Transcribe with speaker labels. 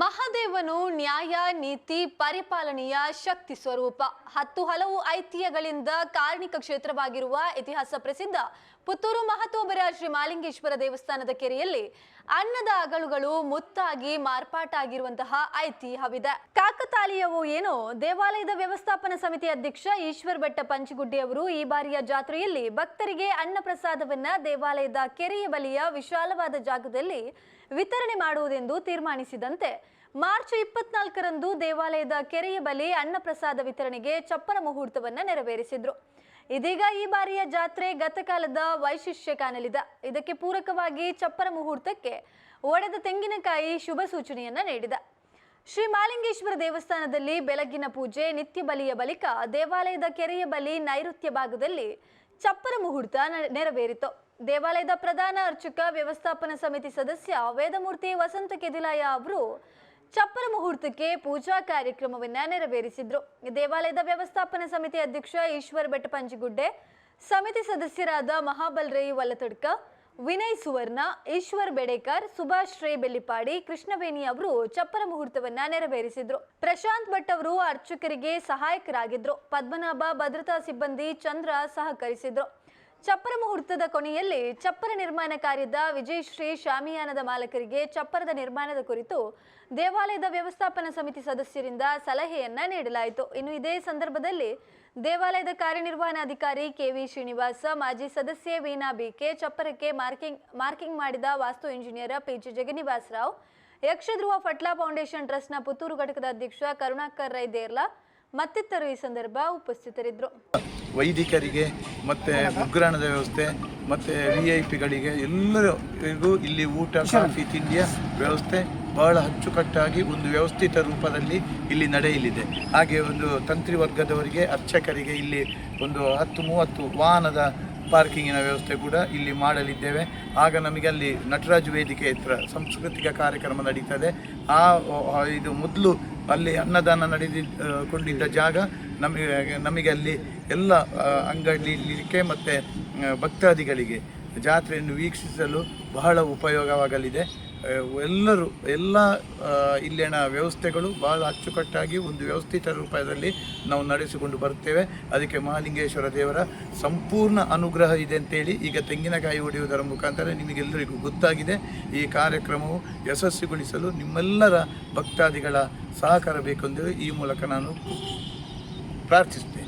Speaker 1: ಮಹಾದೇವನು ನ್ಯಾಯ, ನೀತಿ, ಪರಿಪಾಲನೆಯ ಶಕ್ತಿ ಸ್ವರೂಪ. ಹತ್ತು ಹಲವು ಐತಿಹ್ಯಗಳಿಂದ ಕಾರ್ಣಿಕ ಕ್ಷೇತ್ರವಾಗಿರುವ ಇತಿಹಾಸ ಪ್ರಸಿದ್ಧ ಪುತ್ತೂರು ಮಹತ್ವಬರ ಶ್ರೀ ಮಾಲಿಂಗೇಶ್ವರ ದೇವಸ್ಥಾನದ ಕೆರೆಯಲ್ಲಿ ಅನ್ನದ ಅಗಳುಗಳು ಮುತ್ತಾಗಿ ಮಾರ್ಪಾಟಾಗಿರುವಂತಹ ಐತಿಹ್ಯವಿದೆ. ಕಾಕತಾಲೀಯವು ಏನೋ? ದೇವಾಲಯದ ವ್ಯವಸ್ಥಾಪನಾ ಸಮಿತಿ ಅಧ್ಯಕ್ಷ ಈಶ್ವರ್ ಭಟ್ಟ ಪಂಚಗುಡ್ಡಿ ಅವರು ಈ ಬಾರಿಯ ಜಾತ್ರೆಯಲ್ಲಿ ಭಕ್ತರಿಗೆ ಅನ್ನ ಪ್ರಸಾದವನ್ನ ದೇವಾಲಯದ ಕೆರೆಯ ಬಳಿಯ ವಿಶಾಲವಾದ ಜಾಗದಲ್ಲಿ ವಿತರಣೆ ಮಾಡುವುದೆಂದು ತೀರ್ಮಾನಿಸಿದಂತೆ ಮಾರ್ಚ್ ಇಪ್ಪತ್ನಾಲ್ಕರಂದು ದೇವಾಲಯದ ಕೆರೆಯ ಬಳಿ ಅನ್ನಪ್ರಸಾದ ವಿತರಣೆಗೆ ಚಪ್ಪರ ಮುಹೂರ್ತವನ್ನು ನೆರವೇರಿಸಿದ್ರು. ಇದೀಗ ಈ ಬಾರಿಯ ಜಾತ್ರೆ ಗತಕಾಲದ ವೈಶಿಷ್ಟ್ಯ ಕಾಣಲಿದೆ. ಇದಕ್ಕೆ ಪೂರಕವಾಗಿ ಚಪ್ಪರ ಮುಹೂರ್ತಕ್ಕೆ ಒಡೆದ ತೆಂಗಿನಕಾಯಿ ಶುಭ ಸೂಚನೆಯನ್ನ ನೀಡಿದೆ. ಶ್ರೀ ಮಾಲಿಂಗೇಶ್ವರ ದೇವಸ್ಥಾನದಲ್ಲಿ ಬೆಳಗಿನ ಪೂಜೆ ನಿತ್ಯ ಬಲಿಯ ಬಳಿಕ ದೇವಾಲಯದ ಕೆರೆಯ ಬಳಿ ನೈಋತ್ಯ ಭಾಗದಲ್ಲಿ ಚಪ್ಪರ ಮುಹೂರ್ತ ನೆರವೇರಿತು. ದೇವಾಲಯದ ಪ್ರಧಾನ ಅರ್ಚಕ, ವ್ಯವಸ್ಥಾಪನಾ ಸಮಿತಿ ಸದಸ್ಯ ವೇದಮೂರ್ತಿ ವಸಂತ ಕೆದಿಲಾಯ ಅವರು ಚಪ್ಪರ ಮುಹೂರ್ತಕ್ಕೆ ಪೂಜಾ ಕಾರ್ಯಕ್ರಮವನ್ನ ನೆರವೇರಿಸಿದ್ರು. ದೇವಾಲಯದ ವ್ಯವಸ್ಥಾಪನಾ ಸಮಿತಿ ಅಧ್ಯಕ್ಷ ಈಶ್ವರ್ ಬೆಟ್ಟ ಪಂಚಗುಡ್ಡೆ ಸಮಿತಿ ಸದಸ್ಯರಾದ ಮಹಾಬಲ್ ರೈ ವಲ್ಲತಡ್ಕ, ವಿನಯ್ ಸುವರ್ಣ, ಈಶ್ವರ್ ಬೆಡೇಕರ್, ಸುಭಾಷ್ ರೈ ಬೆಲ್ಲಿಪಾಡಿ ಕೃಷ್ಣವೇಣಿ ಅವರು ಚಪ್ಪರ ಮುಹೂರ್ತವನ್ನ ನೆರವೇರಿಸಿದ್ರು. ಪ್ರಶಾಂತ್ ಭಟ್ ಅವರು ಅರ್ಚಕರಿಗೆ ಸಹಾಯಕರಾಗಿದ್ರು. ಪದ್ಮನಾಭ, ಭದ್ರತಾ ಸಿಬ್ಬಂದಿ, ಚಂದ್ರ ಸಹಕರಿಸಿದ್ರು. ಚಪ್ಪರ ಮುಹೂರ್ತದ ಕೊನೆಯಲ್ಲಿ ಚಪ್ಪರ ನಿರ್ಮಾಣ ಕಾರ್ಯದ ವಿಜಯಶ್ರೀ ಶಾಮಿಯಾನದ ಮಾಲಕರಿಗೆ ಚಪ್ಪರದ ನಿರ್ಮಾಣದ ಕುರಿತು ದೇವಾಲಯದ ವ್ಯವಸ್ಥಾಪನಾ ಸಮಿತಿ ಸದಸ್ಯರಿಂದ ಸಲಹೆಯನ್ನ ನೀಡಲಾಯಿತು. ಇನ್ನು ಇದೇ ಸಂದರ್ಭದಲ್ಲಿ ದೇವಾಲಯದ ಕಾರ್ಯನಿರ್ವಹಣಾಧಿಕಾರಿ ಕೆವಿ ಶ್ರೀನಿವಾಸ, ಮಾಜಿ ಸದಸ್ಯೆ ವೀಣಾ ಬಿಕೆ ಚಪ್ಪರಕ್ಕೆ ಮಾರ್ಕಿಂಗ್ ಮಾರ್ಕಿಂಗ್ ಮಾಡಿದ vastu engineer PG Jagannivas Rao Yakshadhruva Patla foundation ಟ್ರಸ್ಟ್ನ ಪುತ್ತೂರು ಘಟಕದ ಅಧ್ಯಕ್ಷ ಕರುಣಾಕರ್ ರೈ ದೇರ್ಲಾ ಮತ್ತಿತರರು ಈ ಸಂದರ್ಭ ಉಪಸ್ಥಿತರಿದ್ದರು.
Speaker 2: ವೈದಿಕರಿಗೆ ಮತ್ತು ಉಗ್ರಾಣದ ವ್ಯವಸ್ಥೆ, ಮತ್ತು ವಿ ಐ ಪಿಗಳಿಗೆ ಎಲ್ಲರಿಗೂ ಇಲ್ಲಿ ಊಟ, ಕಾಫಿ, ತಿಂಡಿಯ ವ್ಯವಸ್ಥೆ ಬಹಳ ಅಚ್ಚುಕಟ್ಟಾಗಿ ಒಂದು ವ್ಯವಸ್ಥಿತ ರೂಪದಲ್ಲಿ ಇಲ್ಲಿ ನಡೆಯಲಿದೆ. ಹಾಗೆ ಒಂದು ತಂತ್ರಿ ವರ್ಗದವರಿಗೆ, ಅರ್ಚಕರಿಗೆ ಇಲ್ಲಿ ಒಂದು ಹತ್ತು ಮೂವತ್ತು ವಾಹನದ ಪಾರ್ಕಿಂಗಿನ ವ್ಯವಸ್ಥೆ ಕೂಡ ಇಲ್ಲಿ ಮಾಡಲಿದ್ದೇವೆ. ಆಗ ನಮಗೆ ಅಲ್ಲಿ ನಟರಾಜ್ ವೇದಿಕೆ ಹತ್ರ ಸಾಂಸ್ಕೃತಿಕ ಕಾರ್ಯಕ್ರಮ ನಡೀತದೆ. ಆ, ಇದು ಮೊದಲು ಅಲ್ಲಿ ಅನ್ನದಾನ ನಡೆದಿಕೊಂಡಿದ್ದ ಜಾಗ ನಮಗೆ ನಮಗೆ ಅಲ್ಲಿ ಎಲ್ಲ ಅಂಗಡಿಲಿಕ್ಕೆ ಮತ್ತು ಭಕ್ತಾದಿಗಳಿಗೆ ಜಾತ್ರೆಯನ್ನು ವೀಕ್ಷಿಸಲು ಬಹಳ ಉಪಯೋಗವಾಗಲಿದೆ. ಎಲ್ಲರೂ, ಎಲ್ಲ ಇಲ್ಲಿನ ವ್ಯವಸ್ಥೆಗಳು ಬಹಳ ಅಚ್ಚುಕಟ್ಟಾಗಿ ಒಂದು ವ್ಯವಸ್ಥಿತ ರೂಪದಲ್ಲಿ ನಾವು ನಡೆಸಿಕೊಂಡು ಬರ್ತೇವೆ ಅದಕ್ಕೆ ಮಹಾಲಿಂಗೇಶ್ವರ ದೇವರ ಸಂಪೂರ್ಣ ಅನುಗ್ರಹ ಇದೆ ಅಂತೇಳಿ ಈಗ ತೆಂಗಿನಕಾಯಿ ಹೊಡೆಯುವುದರ ಮುಖಾಂತರ ನಿಮಗೆಲ್ಲರಿಗೂ ಗೊತ್ತಾಗಿದೆ. ಈ ಕಾರ್ಯಕ್ರಮವು ಯಶಸ್ವಿಗೊಳಿಸಲು ನಿಮ್ಮೆಲ್ಲರ ಭಕ್ತಾದಿಗಳ ಸಹಕಾರ ಬೇಕೆಂದು ಈ ಮೂಲಕ ನಾನು ಪ್ರಾರ್ಥಿಸುತ್ತೇನೆ.